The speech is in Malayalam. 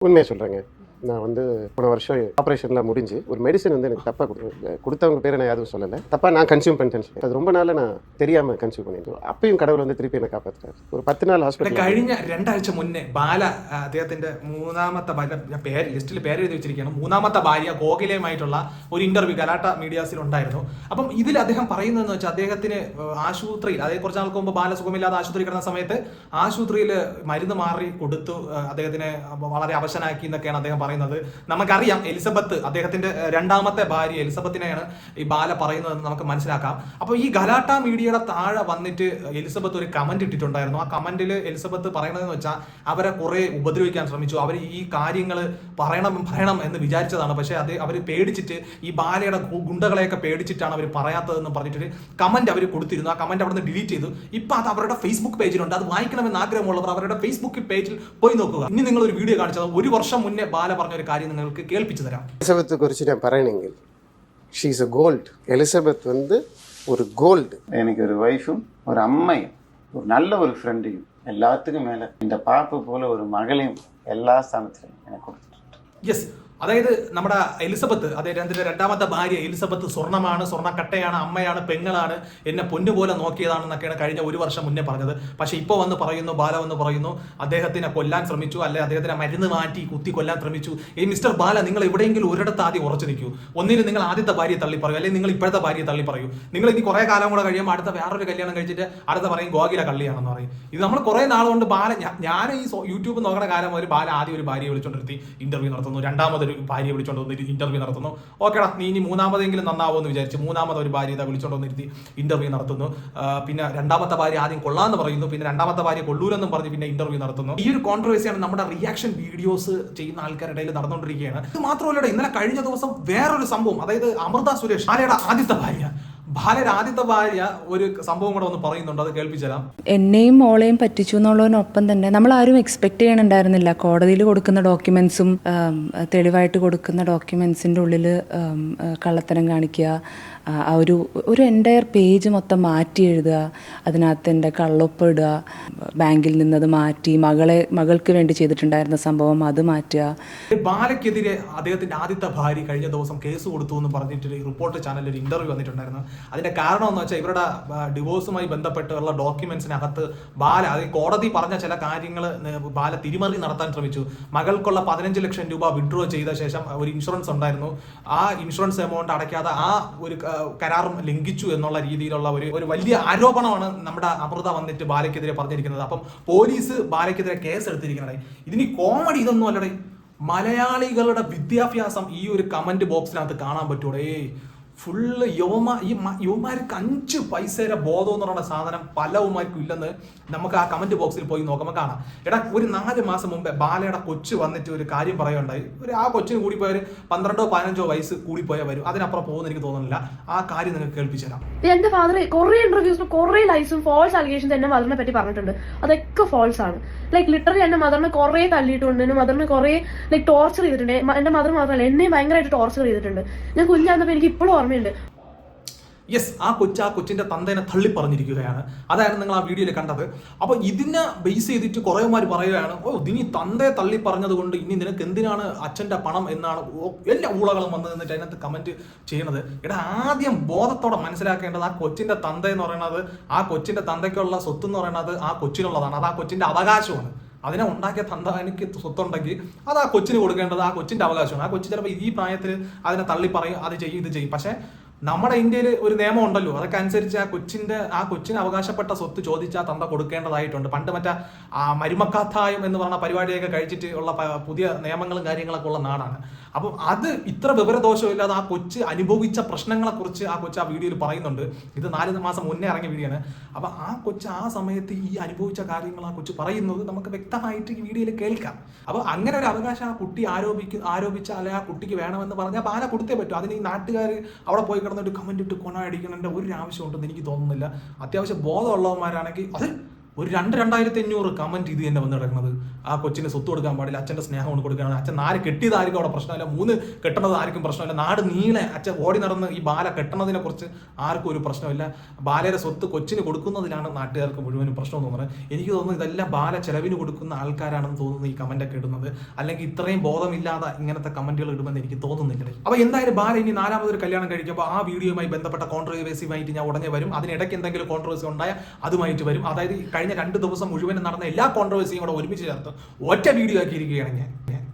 உண்மையை சொல்கிறேங்க நான் வந்து போன வருஷம் ஆப்ரேஷனில் முடிஞ்சு ஒரு மெடிசன் வந்து எனக்கு தப்பாக கொடு கொடுத்தவங்க பேரை நான் யாரும் சொல்லலை தப்பாக நான் கன்சியூம் பண்ணிட்டேன் அது ரொம்ப நாளாக நான் தெரியாமல் கன்சியூம் பண்ணிட்டேன் அப்பயும் கடவுள் வந்து திருப்பி என்னை കാപ്പാറ്റാറ് ഒരു പത്ത് നാൾ ഇവിടെ ഹോസ്പിറ്റലിൽ കഴിഞ്ഞ രണ്ടാഴ്ച മുന്നേ ബാല ആ, അദ്ദേഹത്തിന്റെ മൂന്നാമത്തെ ഭാര്യ ഞാൻ പേര് ലിസ്റ്റിൽ പേര് എഴുതി വെച്ചിരിക്കുകയാണ് മൂന്നാമത്തെ ഭാര്യ ഗോകുലയുമായിട്ടുള്ള ഒരു ഇന്റർവ്യൂ ഗലാട്ട മീഡിയാസിൽ ഉണ്ടായിരുന്നു അപ്പം ഇതിൽ അദ്ദേഹം പറയുന്നതെന്ന് വെച്ചാൽ അദ്ദേഹത്തിന് ഏഹ്, ആശുപത്രിയിൽ അതായത് കുറച്ച് നാൾക്ക് മുമ്പ് ബാല സുഖമില്ലാതെ ആശുപത്രി കിടന്ന സമയത്ത് ആശുപത്രിയിൽ മരുന്ന് മാറി കൊടുത്തു ഏഹ്, അദ്ദേഹത്തിനെ വളരെ അവശനാക്കി എന്നൊക്കെയാണ് അദ്ദേഹം പറയുന്നത്. നമുക്കറിയാം എലിസബത്ത് അദ്ദേഹത്തിന്റെ രണ്ടാമത്തെ ഭാര്യ എലിസബത്തിനെയാണ് ഈ ബാല പറയുന്നതെന്ന് നമുക്ക് മനസ്സിലാക്കാം. അപ്പോൾ ഈ ഗലാട്ട മീഡിയയുടെ താഴെ വന്നിട്ട് എലിസബത്ത് ഒരു കമന്റ് ഇട്ടിട്ടുണ്ടായിരുന്നു. ആ കമന്റിൽ എലിസബത്ത് പറയണതെന്ന് വെച്ചാൽ അവരെ കുറെ ഉപദ്രവിക്കാൻ ശ്രമിച്ചു. അവർ ഈ കാര്യങ്ങൾ പറയണം പറയണം എന്ന് വിചാരിച്ചതാണ്. പക്ഷേ അത് അവർ പേടിച്ചിട്ട് ഈ ബാലയുടെ ഗുണ്ടകളെയൊക്കെ പേടിച്ചിട്ടാണ് അവർ പറയാത്തതെന്ന് പറഞ്ഞിട്ട് കമന്റ് അവർ കൊടുത്തിരുന്നു. ആ കമന്റ് അവിടെ നിന്ന് ഡിലീറ്റ് ചെയ്തു. ഇപ്പൊ അത് അവരുടെ ഫേസ്ബുക്ക് പേജിലുണ്ട്. അത് വായിക്കണമെന്ന് ആഗ്രഹമുള്ളവർ അവരുടെ ഫേസ്ബുക്ക് പേജിൽ പോയി നോക്കുക. ഇനി നിങ്ങൾ ഒരു വീഡിയോ കാണിച്ചത് ഒരു വർഷം മുന്നേ ബാല പറഞ്ഞ ഒരു കാര്യം നിങ്ങൾക്ക് കേൾപ്പിച്ചു തരാം. എലിസബത്ത് കുറിച്ച് ഞാൻ പറയണമെങ്കിൽ ഷീസ് എ ഗോൾഡ് എലിസബത്ത് വന്ന് ഒരു ഗോൾഡ് എനിക്കൊരു വൈഫും ഒരു അമ്മയും ഒരു നല്ല ഒരു ഫ്രണ്ടിയും എല്ലാത്തിനും മേലെ എന്റെ പാപ്പ പോലെ ഒരു മകളെയും എല്ലാ സ്ഥാനത്തിലും എന്നെ കൊടുത്തിട്ടുണ്ട്. യെസ് അതായത് നമ്മുടെ എലിസബത്ത് അദ്ദേഹത്തിന്റെ രണ്ടാമത്തെ ഭാര്യ എലിസബത്ത് സ്വർണമാണ് സ്വർണക്കട്ടയാണ് അമ്മയാണ് പെങ്ങളാണ് എന്നെ പൊന്നുപോലെ നോക്കിയതാണെന്നൊക്കെയാണ് കഴിഞ്ഞ ഒരു വർഷം മുന്നേ പറഞ്ഞത്. പക്ഷെ ഇപ്പോൾ വന്ന് പറയുന്നു ബാല വന്ന് പറയുന്നു അദ്ദേഹത്തിനെ കൊല്ലാൻ ശ്രമിച്ചു അല്ലെ അദ്ദേഹത്തിനെ മരുന്ന് മാറ്റി കുത്തി കൊല്ലാൻ ശ്രമിച്ചു. ഈ മിസ്റ്റർ ബാല നിങ്ങൾ എവിടെയെങ്കിലും ഒരിടത്ത് ആദ്യം ഉറച്ചു നിൽക്കൂ. ഒന്നിന് നിങ്ങൾ ആദ്യത്തെ ഭാര്യ തള്ളി പറയൂ അല്ലെങ്കിൽ നിങ്ങൾ ഇപ്പോഴത്തെ ഭാര്യ തള്ളി പറയൂ നിങ്ങൾ ഇനി കുറെ കാലം കൂടെ കഴിയുമ്പോൾ അടുത്ത വേറൊരു കല്യാണം കഴിച്ചിട്ട് അടുത്ത പറയും ഗോകില കള്ളിയാണെന്ന് പറയും. ഇത് നമ്മൾ കുറെ നാളുകൊണ്ട് കൊണ്ട് ബാല ഞാൻ ഈ യൂട്യൂബ് നോക്കുന്ന കാലം ഒരു ബാല ആദ്യം ഒരു ഭാര്യയെ വിളിച്ചോണ്ടിരുത്തി ഇന്റർവ്യൂ നടത്തുന്നു രണ്ടാമതൊരു ഭാര്യയെ വിളിച്ചോണ്ട് വന്നിട്ട് ഇന്റർവ്യൂ നടത്തുന്നു. ഓക്കേടാ നീ ഇനി മൂന്നാമതെങ്കിലും നന്നാവോ എന്ന് വിചാരിച്ച് മൂന്നാമത് ഒരു ഭാര്യ ഇതാ വിളിച്ചോണ്ട് വന്നിരുത്തി ഇന്റർവ്യൂ നടത്തുന്നു. പിന്നെ രണ്ടാമത്തെ ഭാര്യ ആദ്യം കൊള്ളാന്ന് പറയുന്നു പിന്നെ രണ്ടാമത്തെ ഭാര്യ കൊള്ളൂരെന്നും പറഞ്ഞ് പിന്നെ ഇന്റർവ്യൂ നടത്തുന്നു. ഈ ഒരു കോൺട്രവേഴ്സിയാണ് നമ്മുടെ റിയാക്ഷൻ വീഡിയോസ് ചെയ്യുന്ന ആൾക്കാരുടെ ഇടയിൽ നടന്നുകൊണ്ടിരിക്കുകയാണ് ഇത് മാത്രമല്ല ഇന്നലെ കഴിഞ്ഞ ദിവസം വേറൊരു സംഭവം അതായത് അമൃത സുരേഷ് ആരുടെ ആദ്യത്തെ ഭാര്യ? ഭാര്യയുടെ ആദ്യത്തെ ഭാര്യ ഒരു സംഭവം കൂടെ ഒന്ന് പറയുന്നുണ്ട് അത് കേൾപ്പിച്ചുതരാം എന്നെയും മോളെയും പറ്റിച്ചു എന്നുള്ളതിനൊപ്പം തന്നെ നമ്മൾ ആരും എക്സ്പെക്ട് ചെയ്യണുണ്ടായിരുന്നില്ല. കോടതിയിൽ കൊടുക്കുന്ന ഡോക്യുമെന്റ്സും തെളിവായിട്ട് കൊടുക്കുന്ന ഡോക്യുമെന്റ്സിന്റെ ഉള്ളിൽ കള്ളത്തരം കാണിക്കുക ആ, ഒരു ഒരു എന്റയർ പേജ് മൊത്തം മാറ്റി എഴുതുക അതിനകത്ത് എന്റെ കള്ളൊപ്പ് ഇടുക ബാങ്കിൽ നിന്നത് മാറ്റി മകളെ മകൾക്ക് വേണ്ടി ചെയ്തിട്ടുണ്ടായിരുന്ന സംഭവം അത് മാറ്റുക. ബാലയ്ക്കെതിരെ അദ്ദേഹത്തിന്റെ ആദ്യത്തെ ഭാര്യ കഴിഞ്ഞ ദിവസം കേസ് കൊടുത്തു എന്ന് പറഞ്ഞിട്ട് റിപ്പോർട്ട് ചാനലിൽ ഒരു ഇന്റർവ്യൂ വന്നിട്ടുണ്ടായിരുന്നു. അതിന്റെ കാരണം എന്ന് വെച്ചാൽ ഇവരുടെ ഡിവോഴ്സുമായി ബന്ധപ്പെട്ടുള്ള ഡോക്യുമെന്റ്സിനകത്ത് ബാല അത് കോടതി പറഞ്ഞ ചില കാര്യങ്ങൾ ബാല തിരിമറി നടത്താൻ ശ്രമിച്ചു. മകൾക്കുള്ള പതിനഞ്ച് ലക്ഷം രൂപ വിഡ്രോ ചെയ്ത ശേഷം ഒരു ഇൻഷുറൻസ് ഉണ്ടായിരുന്നു. ആ ഇൻഷുറൻസ് എമൗണ്ട് അടയ്ക്കാതെ ആ ഒരു കരാറും ലംഘിച്ചു എന്നുള്ള രീതിയിലുള്ള ഒരു ഒരു വലിയ ആരോപണമാണ് നമ്മുടെ അമൃത വന്നിട്ട് ബാലയ്ക്കെതിരെ പറഞ്ഞിരിക്കുന്നത്. അപ്പം പോലീസ് ബാലയ്ക്കെതിരെ കേസ് എടുത്തിരിക്കുന്നത് ഇതിന് കോമഡി ഇതൊന്നും അല്ലടേ. മലയാളികളുടെ വിദ്യാഭ്യാസം ഈ ഒരു കമന്റ് ബോക്സിനകത്ത് കാണാൻ പറ്റൂടെ. ഫുള്ള് യുവമാ ഈ യുവമാർക്ക് അഞ്ച് പൈസയുടെ ബോധം എന്ന് പറയുന്ന സാധനം പല യുവമാർക്കും ഇല്ലെന്ന് നമുക്ക് ആ കമന്റ് ബോക്സിൽ പോയി നോക്കുമ്പോൾ കാണാം. എടാ ഒരു നാല് മാസം മുമ്പേ ബാലയുടെ കൊച്ചു വന്നിട്ട് ഒരു കാര്യം പറയുണ്ടായി ഒരു ആ കൊച്ചിന് കൂടി പോയ ഒരു പന്ത്രണ്ടോ പതിനഞ്ചോ വയസ്സ് കൂടി പോയാൽ വരും. അതിനപ്പുറം പോകുന്ന എനിക്ക് തോന്നുന്നില്ല. ആ കാര്യം നിങ്ങൾക്ക് കേൾപ്പിച്ചു തരാം. എന്റെ ഫാദർ കുറെ ഇന്റർവ്യൂസിൽ കുറെ ലൈസും ഫോൾസ് അലിഗേഷൻസ് തന്നെ മദറിനെ പറ്റി പറഞ്ഞിട്ടുണ്ട്. അതൊക്കെ ഫോൾസ് ആണ്. ലൈക്ക് ലിറ്ററലി എന്റെ മദറിനെ കുറെ തള്ളിയിട്ടുണ്ട് എന്റെ മദറിനെ കുറെ ലൈക്ക് ടോർച്ചർ ചെയ്തിട്ടുണ്ട്. എന്റെ മദർ മാത്രമല്ല എന്നെ ഭയങ്കരമായിട്ട് ടോർച്ചർ ചെയ്തിട്ടുണ്ട്. ഞാൻ കുഞ്ഞാന്നപ്പോ എനിക്ക് ഇപ്പോഴും ഓർമ്മയുണ്ട്. യെസ് ആ കൊച്ച് ആ കൊച്ചിന്റെ തന്തേനെ തള്ളി പറഞ്ഞിരിക്കുകയാണ് അതായിരുന്നു നിങ്ങൾ ആ വീഡിയോയിൽ കണ്ടത്. അപ്പോൾ ഇതിനെ ബേസ് ചെയ്തിട്ട് കുറേമാർ പറയുകയാണ് ഓ ഇനി തന്തയെ തള്ളി പറഞ്ഞത് കൊണ്ട് ഇനി നിനക്ക് എന്തിനാണ് അച്ഛന്റെ പണം എന്നാണ് എല്ലാ ഊളകളും വന്ന് എന്നിട്ട് അതിനകത്ത് കമന്റ് ചെയ്യണത് എടാ ആദ്യം ബോധത്തോടെ മനസ്സിലാക്കേണ്ടത് ആ കൊച്ചിന്റെ തന്ത എന്ന് പറയുന്നത് ആ കൊച്ചിന്റെ തന്തയ്ക്കുള്ള സ്വത്ത് എന്ന് പറയുന്നത് ആ കൊച്ചിനുള്ളതാണ്. അത് ആ കൊച്ചിന്റെ അവകാശമാണ്. അതിനെ ഉണ്ടാക്കിയ തന്ത എനിക്ക് സ്വത്തുണ്ടെങ്കിൽ അത് ആ കൊച്ചിന് കൊടുക്കേണ്ടത് ആ കൊച്ചിന്റെ അവകാശമാണ്. ആ കൊച്ചു ചിലപ്പോൾ ഈ പ്രായത്തിൽ അതിനെ തള്ളി പറയും അത് ചെയ്യും ഇത് ചെയ്യും. പക്ഷേ നമ്മുടെ ഇന്ത്യയിൽ ഒരു നിയമം ഉണ്ടല്ലോ. അതൊക്കെ അനുസരിച്ച് ആ കൊച്ചിന്റെ ആ കൊച്ചിന് അവകാശപ്പെട്ട സ്വത്ത് ചോദിച്ചാൽ തന്ത കൊടുക്കേണ്ടതായിട്ടുണ്ട്. പണ്ട് മറ്റേ ആ മരുമക്കാത്തായം എന്ന് പറഞ്ഞ പരിപാടിയൊക്കെ കഴിച്ചിട്ട് ഉള്ള പുതിയ നിയമങ്ങളും കാര്യങ്ങളൊക്കെ ഉള്ള നാടാണ്. അപ്പം അത് ഇത്ര വിവരദോഷമില്ലാതെ ആ കൊച്ച് അനുഭവിച്ച പ്രശ്നങ്ങളെ കുറിച്ച് ആ കൊച്ച് ആ വീഡിയോയിൽ പറയുന്നുണ്ട്. ഇത് നാല് മാസം മുന്നേ ഇറങ്ങിയ വീഡിയോ ആണ്. അപ്പൊ ആ കൊച്ച് ആ സമയത്ത് ഈ അനുഭവിച്ച കാര്യങ്ങൾ ആ കൊച്ച് പറയുന്നത് നമുക്ക് വ്യക്തമായിട്ട് ഈ വീഡിയോയിൽ കേൾക്കാം. അപ്പൊ അങ്ങനെ ഒരു അവകാശം ആ കുട്ടി ആരോപിക്കും ആരോപിച്ച അല്ലെ ആ കുട്ടിക്ക് വേണമെന്ന് പറഞ്ഞാൽ ബാല കൊടുത്തേ പറ്റും. അതിന് ഈ നാട്ടുകാർ അവിടെ പോയി കിടന്നിട്ട് കമന്റ് ഇട്ട് കൊണ ഒരു ആവശ്യം ഉണ്ടെന്ന് എനിക്ക് തോന്നുന്നില്ല. അത്യാവശ്യം ബോധമുള്ളവന്മാരാണെങ്കിൽ അത് ഒരു രണ്ട് രണ്ടായിരത്തി അഞ്ഞൂറ് കമന്റ് ഇത് തന്നെ വന്ന് കിടക്കുന്നത്. ആ കൊച്ചിന് സ്വത്ത് കൊടുക്കാൻ പാടില്ല അച്ഛന്റെ സ്നേഹം കൊണ്ട് കൊടുക്കണം അച്ഛൻ നാല് കെട്ടിയതായിരിക്കും അവിടെ പ്രശ്നമില്ല. മൂന്ന് കെട്ടണത് ആർക്കും പ്രശ്നമില്ല. നാട് നീളെ അച്ഛൻ ഓടി നടന്ന് ഈ ബാല കെട്ടണതിനെ കുറിച്ച് ആർക്കും ഒരു പ്രശ്നമില്ല. ബാലയുടെ സ്വത്ത് കൊച്ചിന് കൊടുക്കുന്നതിലാണ് നാട്ടുകാർക്ക് മുഴുവനും പ്രശ്നം തോന്നുന്നത്. എനിക്ക് തോന്നുന്നു ഇതെല്ലാം ബാല ചെലവിന് കൊടുക്കുന്ന ആൾക്കാരാണെന്ന് തോന്നുന്നു ഈ കമന്റ് ഒക്കെ ഇടുന്നത്. അല്ലെങ്കിൽ ഇത്രയും ബോധമില്ലാതെ ഇങ്ങനത്തെ കമന്റുകൾ ഇടുമെന്ന് എനിക്ക് തോന്നുന്നില്ല. അപ്പൊ എന്തായാലും ബാല ഇനി നാലാമതൊരു കല്യാണം കഴിക്കുമ്പോൾ ആ വീഡിയോയുമായി ബന്ധപ്പെട്ട കോൺട്രവേഴ്സിയുമായിട്ട് ഞാൻ ഉടനെ വരും. അതിനിടയ്ക്ക് എന്തെങ്കിലും കോൺട്രവേഴ്സി ഉണ്ടായാൽ അതുമായിട്ട് വരും. അതായത് കഴിഞ്ഞ രണ്ട് ദിവസം മുഴുവനും നടന്ന എല്ലാ കോൺട്രവേഴ്സിയും കൂടെ ഒരുമിച്ച് ചേർത്ത് ഒറ്റ വീഡിയോ ആക്കിയിരിക്കുകയാണ് ഞാൻ.